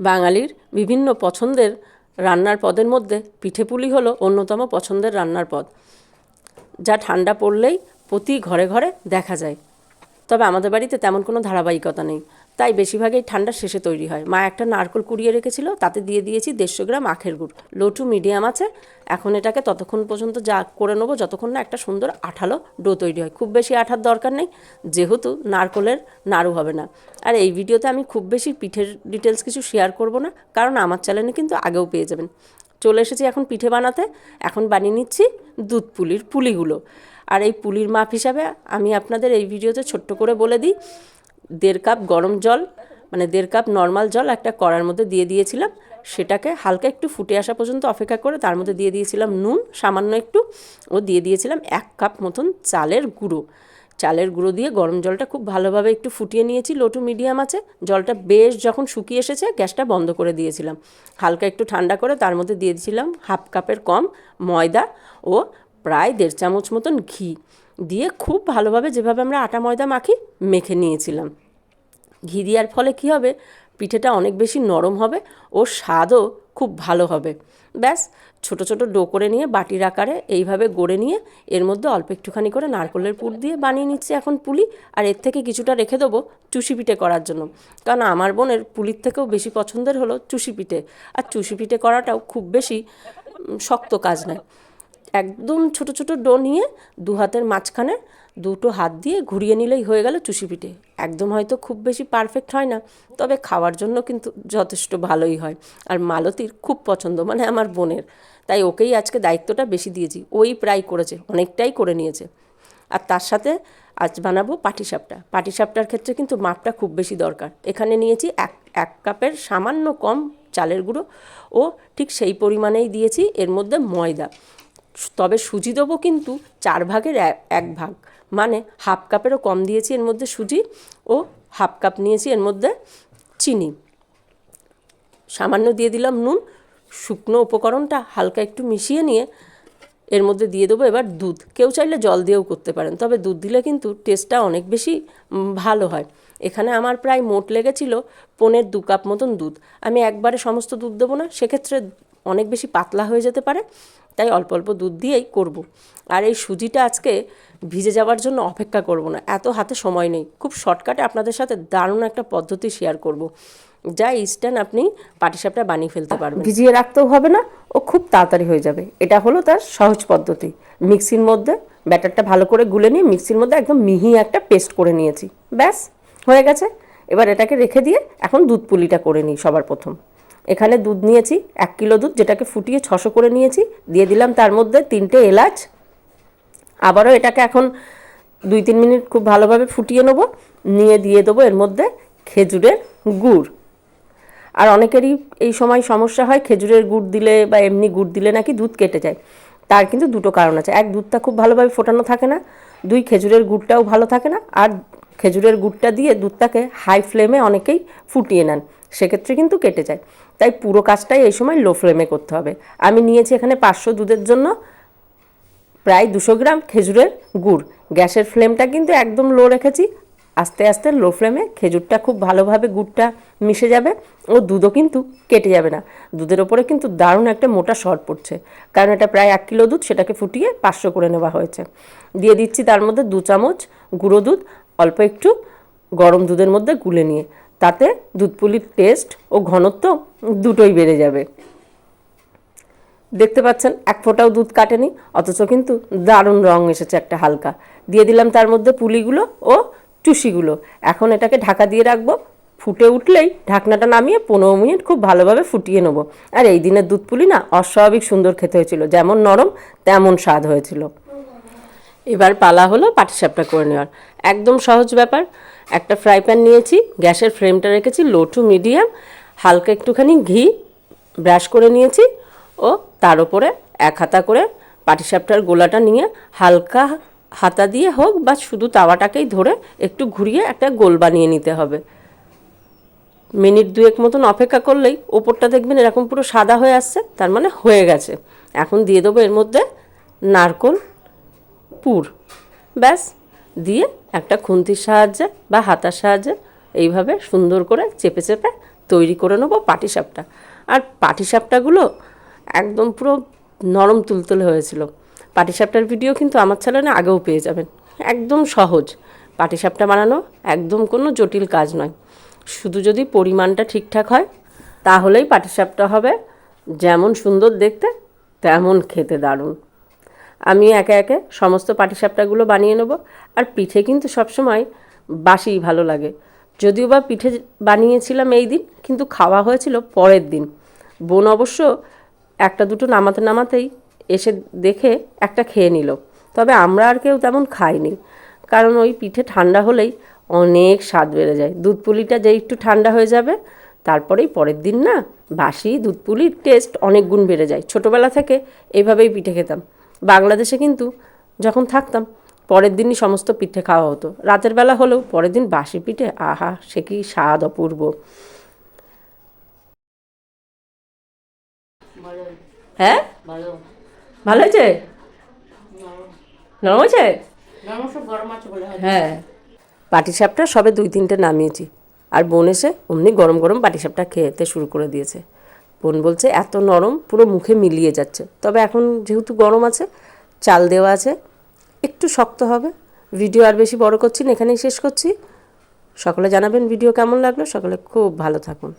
বাঙালির বিভিন্ন পছন্দের রান্নার পদের মধ্যে পিঠেপুলি হলো অন্যতম পছন্দের রান্নার পদ, যা ঠান্ডা পড়লেই প্রতি ঘরে ঘরে দেখা যায়। তবে আমাদের বাড়িতে তেমন কোনো ধারাবাহিকতা নেই। তাই বেশিরভাগই ঠান্ডার শেষে তৈরি হয়। মা একটা নারকল কুড়িয়ে রেখেছিল, তাতে দিয়ে দিয়েছি দেড়শো গ্রাম আখের গুড়। লো টু মিডিয়াম আছে। এখন এটাকে ততক্ষণ পর্যন্ত যা করে নেব, যতক্ষণ না একটা সুন্দর আঠালো ডো তৈরি হয়। খুব বেশি আঠার দরকার নেই, যেহেতু নারকলের নাড়ু হবে না। আর এই ভিডিওতে আমি খুব বেশি পিঠের ডিটেলস কিছু শেয়ার করব না, কারণ আমার চ্যানেলে কিন্তু আগেও পেয়ে যাবেন। চলে এসেছি এখন পিঠে বানাতে। এখন বানিয়ে নিচ্ছি দুধ পুলির পুলিগুলো। আর এই পুলির মাপ হিসাবে আমি আপনাদের এই ভিডিওতে ছোট্ট করে বলে দিই দেড় কাপ গরম জল মানে দেড় কাপ নর্মাল জল একটা কড়ার মধ্যে দিয়ে দিয়েছিলাম। সেটাকে হালকা একটু ফুটে আসা পর্যন্ত অপেক্ষা করে তার মধ্যে দিয়ে দিয়েছিলাম নুন, সামান্য একটু। ও দিয়ে দিয়েছিলাম এক কাপ মতন চালের গুঁড়ো। চালের গুঁড়ো দিয়ে গরম জলটা খুব ভালোভাবে একটু ফুটিয়ে নিয়েছি লো টু মিডিয়াম আছে। জলটা বেশ যখন শুকিয়ে এসেছে, গ্যাসটা বন্ধ করে দিয়েছিলাম। হালকা একটু ঠান্ডা করে তার মধ্যে দিয়ে দিয়েছিলাম হাফ কাপের কম ময়দা ও প্রায় দেড় চামচ মতন ঘি। দিয়ে খুব ভালোভাবে যেভাবে আমরা আটা ময়দা মাখি, মেখে নিয়েছিলাম। ঘি দেওয়ার ফলে কী হবে? পিঠেটা অনেক বেশি নরম হবে ও স্বাদও খুব ভালো হবে। ব্যাস, ছোট ছোট ডো করে নিয়ে বাটির আকারে এইভাবে গড়ে নিয়ে এর মধ্যে অল্প একটুখানি করে নারকলের পুর দিয়ে বানিয়ে নিচ্ছি এখন পুলি। আর এর থেকে কিছুটা রেখে দেবো চুষি পিঠে করার জন্য। কারণ আমার বোনের পুলির থেকেও বেশি পছন্দের হলো চুষি পিঠে। আর চুষি পিঠে করাটাও খুব বেশি শক্ত কাজ নয়। একদম ছোট ছোট ডো নিয়ে দু হাতের মাঝখানে দুটো হাত দিয়ে ঘুরিয়ে নিলেই হয়ে গেল চুষি পিঠে। একদম হয়তো খুব বেশি পারফেক্ট হয় না, তবে খাওয়ার জন্য কিন্তু যথেষ্ট ভালোই হয়। আর মালতীর খুব পছন্দ মানে আমার বোনের। তাই ওকেই আজকে দায়িত্বটা বেশি দিয়েছি। ওই প্রায় করেছে, অনেকটাই করে নিয়েছে। আর তার সাথে আজ বানাবো পাটিসাপটা। পাটিসাপটার ক্ষেত্রে কিন্তু মাপটা খুব বেশি দরকার। এখানে নিয়েছি এক এক কাপের সামান্য কম চালের গুঁড়ো ও ঠিক সেই পরিমাণেই দিয়েছি। এর মধ্যে ময়দা। তবে সুজি দেবো কিন্তু চার ভাগের এক- ভাগ। মানে হাফ কাপেরও কম দিয়েছি এর মধ্যে সুজি ও হাফ কাপ নিয়েছি এর মধ্যে চিনি। সামান্য দিয়ে দিলাম নুন। শুকনো উপকরণটা হালকা একটু মিশিয়ে নিয়ে এর মধ্যে দিয়ে দেবো এবার দুধ। কেউ চাইলে জল দিয়েও করতে পারেন, তবে দুধ দিলে কিন্তু টেস্টটা অনেক বেশি ভালো হয়। এখানে আমার প্রায় মোট লেগেছিল পনেরো দু কাপ মতন দুধ। আমি একবারে সমস্ত দুধ দেবো না, সেক্ষেত্রে অনেক বেশি পাতলা হয়ে যেতে পারে, তাই অল্প অল্প দুধ দিয়েই করব। আর এই সুজিটা আজকে ভিজে যাওয়ার জন্য অপেক্ষা করব না, এত হাতে সময় নেই। খুব শর্টকাটে আপনাদের সাথে দারুণ একটা পদ্ধতি শেয়ার করব। যা ইস্টার্ন আপনি পাটিসাপটা বানিয়ে ফেলতে পারবেন। ভিজিয়ে রাখতেও হবে না ও খুব তাড়াতাড়ি হয়ে যাবে। এটা হলো তার সহজ পদ্ধতি। মিক্সির মধ্যে ব্যাটারটা ভালো করে গুলে নিয়ে মিক্সির মধ্যে একদম মিহি একটা পেস্ট করে নিয়েছি। ব্যাস, হয়ে গেছে। এবার এটাকে রেখে দিয়ে এখন দুধ পুলিটা করে নিই সবার প্রথম। এখানে দুধ নিয়েছি, এক কিলো দুধ, যেটাকে ফুটিয়ে ছশো করে নিয়েছি, দিয়ে দিলাম তার মধ্যে তিনটে এলাচ। আবারও এটাকে এখন দুই তিন মিনিট খুব ভালোভাবে ফুটিয়ে নেব, নিয়ে দিয়ে দেবো এর মধ্যে খেজুরের গুড়। আর অনেকেরই এই সময় সমস্যা হয়, খেজুরের গুড় দিলে বা এমনি গুড় দিলে নাকি দুধ কেটে যায়। তার কিন্তু দুটো কারণ আছে। এক, দুধটা খুব ভালোভাবে ফোটানো থাকে না। দুই, খেজুরের গুড়টাও ভালো থাকে না। আর খেজুরের গুড়টা দিয়ে দুধটাকে হাই ফ্লেমে অনেকেই ফুটিয়ে নেন। সেক্ষেত্রে কিন্তু কেটে যায়। তাই পুরো কাজটাই এই সময় লো ফ্লেমে করতে হবে। আমি নিয়েছি এখানে পাঁচশো দুধের জন্য প্রায় দুশো গ্রাম খেজুরের গুড়। গ্যাসের ফ্লেমটা কিন্তু একদম লো রেখেছি। আস্তে আস্তে লো ফ্লেমে খেজুরটা খুব ভালোভাবে গুড়টা মিশে যাবে ও দুধও কিন্তু কেটে যাবে না। দুধের ওপরে কিন্তু দারুণ একটা মোটা সর পড়ছে। কারণ এটা প্রায় এক কিলো দুধ সেটাকে ফুটিয়ে পাঁচশো করে নেওয়া হয়েছে। দিয়ে দিচ্ছি তার মধ্যে দু চামচ গুঁড়ো দুধ, অল্প একটু গরম দুধের মধ্যে গুলে নিয়ে। তাতে দুধপুলির টেস্ট ও ঘনত্ব দুটোই বেড়ে যাবে। দেখতে পাচ্ছেন, এক ফোঁটাও দুধ কাটেনি, অথচ কিন্তু দারুণ রং এসেছে একটা হালকা। দিয়ে দিলাম তার মধ্যে পুলিগুলো ও চুষিগুলো এখন এটাকে ঢাকা দিয়ে রাখব। ফুটে উঠলেই ঢাকনাটা নামিয়ে পনেরো মিনিট খুব ভালোভাবে ফুটিয়ে নেব। আর এই দিনের দুধ পুলি না অস্বাভাবিক সুন্দর খেতে হয়েছিল, যেমন নরম তেমন স্বাদ হয়েছিল। এবার পালা হলো পাটিসাপটা করে নেওয়ার। একদম সহজ ব্যাপার। একটা ফ্রাই প্যান নিয়েছি, গ্যাসের ফ্লেমটা রেখেছি, লো টু মিডিয়াম, হালকা একটুখানি ঘি ব্রাশ করে নিয়েছি ও তার উপরে এক হাতা করে পাটিসাপটার গোলাটা নিয়ে হালকা হাতা দিয়ে হোক বা শুধু তাওয়াটাকেই ধরে একটু ঘুরিয়ে একটা গোল বানিয়ে নিতে হবে। মিনিট দুয়েক মতন অপেক্ষা করলেই ওপরটা দেখবেন এরকম পুরো সাদা হয়ে আসছে, তার মানে হয়ে গেছে। এখন দিয়ে দেবো এর মধ্যে নারকল পুর। ব্যাস, দিয়ে একটা খুন্তির সাহায্যে বা হাতার সাহায্যে এইভাবে সুন্দর করে চেপে চেপে তৈরি করে নেব পাটিসাপটা। আর পাটিসাপটাগুলো একদম পুরো নরম তুলতুলে হয়েছিল। পাটিসাপটার ভিডিও কিন্তু আমার চ্যানেলে আগেও পেয়ে যাবেন। একদম সহজ। পাটিসাপটা বানানো একদম কোনো জটিল কাজ নয়। শুধু যদি পরিমাণটা ঠিকঠাক হয়, তাহলেই পাটিসাপটা হবে যেমন সুন্দর দেখতে, তেমন খেতে দারুণ। আমি একে একে সমস্ত পাটিসাপটাগুলো বানিয়ে নেব। আর পিঠে কিন্তু সবসময় বাসিই ভালো লাগে। যদিও বা পিঠে বানিয়েছিলাম এই দিন, কিন্তু খাওয়া হয়েছিল পরের দিন। বোন অবশ্য একটা দুটো নামাতে নামাতেই এসে দেখে একটা খেয়ে নিল। তবে আমরা আর কেউ তেমন খাইনি। কারণ ওই পিঠে ঠান্ডা হলেই অনেক স্বাদ বেড়ে যায়। দুধ পুলিটা যেই একটু ঠান্ডা হয়ে যাবে, তারপরেই পরের দিন না বাসি দুধ পুলির টেস্ট অনেক গুণ বেড়ে যায়। ছোটোবেলা থেকে এইভাবেই পিঠে খেতাম। বাংলাদেশে কিন্তু যখন থাকতাম, পরের দিনই সমস্ত পিঠে খাওয়া হতো। রাতের বেলা হলেও পরের দিন বাসি পিঠে, আহা, সে কি স্বাদ অপূর্ব। হ্যাঁ? ভালো হয়েছে? নরম হয়েছে? হয়। হ্যাঁ পাটিসাপটা সবে দুই তিনটে নামিয়েছি। আর বোন এসে অমনি গরম গরম পাটিসাপটা খেতে শুরু করে দিয়েছে। বোন বলছে, এত নরম, পুরো মুখে মিলিয়ে যাচ্ছে। তবে এখন যেহেতু গরম আছে, চাল দেওয়া আছে, একটু শক্ত হবে। ভিডিও আর বেশি বড় করছি না, এখানেই শেষ করছি। সকলে জানাবেন ভিডিও কেমন লাগল, সকলে খুব ভালো থাকুন।